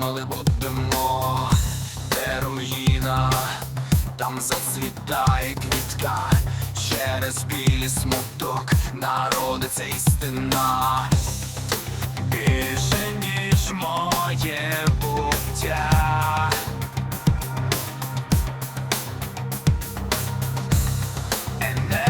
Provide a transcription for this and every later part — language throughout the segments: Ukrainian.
але будемо де руїна, там зацвітає квітка, через білі смуток народиться істина. Більше ніж моє буття. And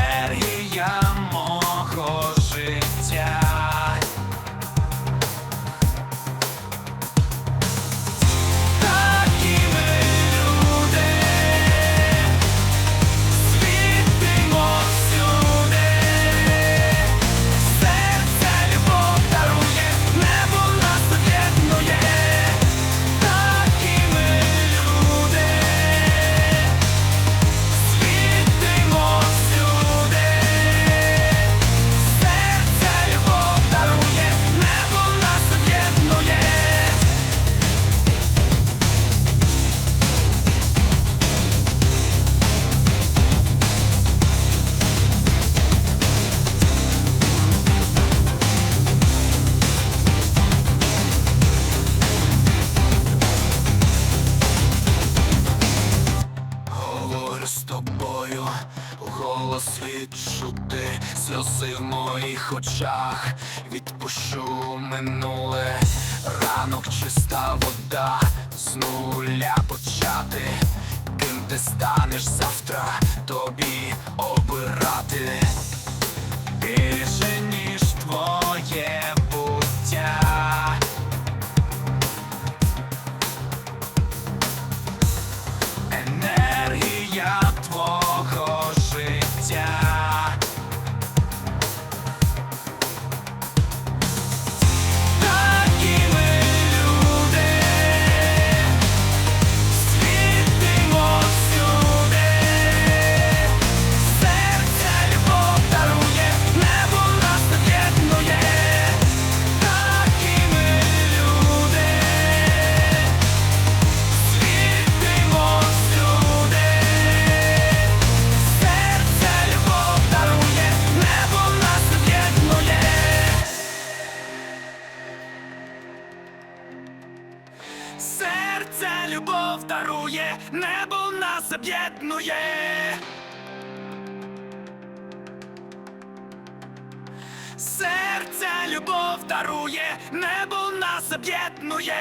відчути, сльози в моїх очах, відпущу минуле, ранок чиста вода, з нуля почати, ким ти станеш завтра, Любов дарує, небо нас об'єднує. Серце любов дарує, небо нас об'єднує.